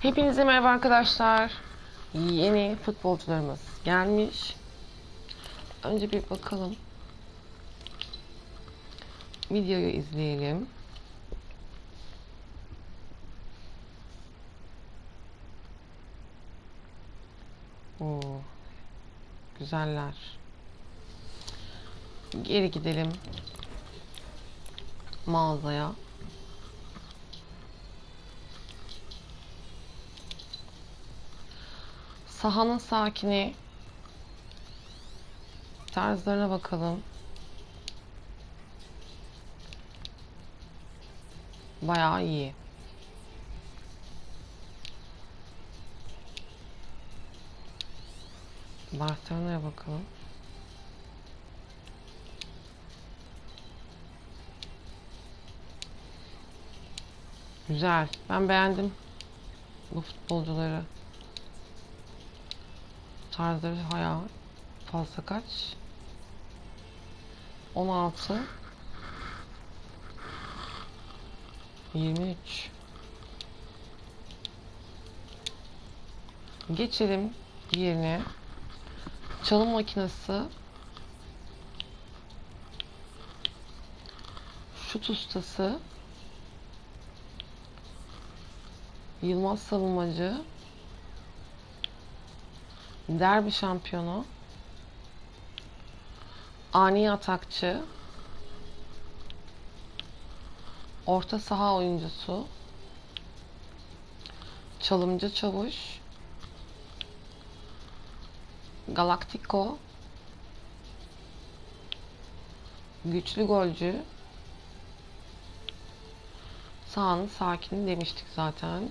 Hepinize merhaba arkadaşlar. Yeni futbolcularımız gelmiş. Önce bir bakalım. Videoyu izleyelim. Oo, güzeller. Geri gidelim mağazaya. Sahanın sakini tarzlarına bakalım. Bayağı iyi. Barcelona'ya bakalım. Güzel. Ben beğendim bu futbolcuları. Tarzları bayağı fazla kaç? 16 23 Geçelim diğerine. Çalım makinesi. Şut ustası. Yılmaz savunmacı derbi şampiyonu? Ani atakçı. Orta saha oyuncusu. Çalımcı çavuş. Galactico. Güçlü golcü. Sahanın sakini demiştik zaten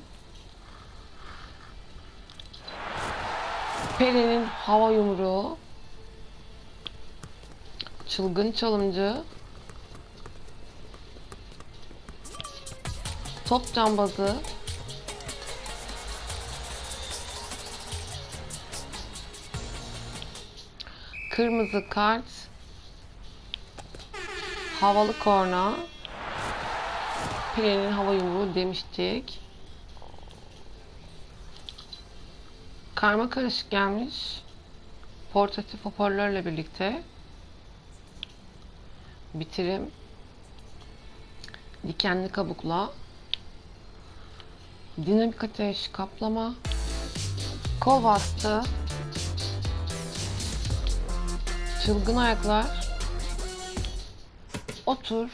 Pelin'in hava yumruğu. Çılgın çalımcı. Top cambazı. Kırmızı kart. Havalı korna. Pelin'in hava yumruğu demiştik karma karışık gelmiş. Portatif hoparlörle birlikte. Bitirim. Dikenli kabukla. Dinamik ateş kaplama. Kol bastı. Çılgın ayaklar. Otur.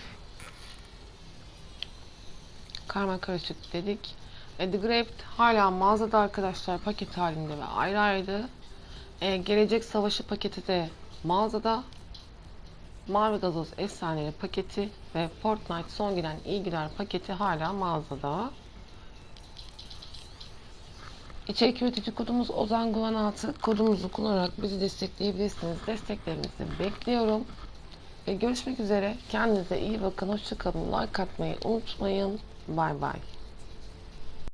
Karma karışık dedik e, The Grape hala mağazada arkadaşlar paket halinde ve ayrı ayrı e, Gelecek Savaşı paketi de mağazada Mavi Gazoz Efsaneli paketi ve Fortnite son giden iyi gider paketi hala mağazada. İçerik üretici kodumuz Ozan Guvan 6 kodumuzu kullanarak bizi destekleyebilirsiniz. Desteklerinizi bekliyorum. Ve görüşmek üzere. Kendinize iyi bakın. Hoşçakalın. Like atmayı unutmayın. Bay bay.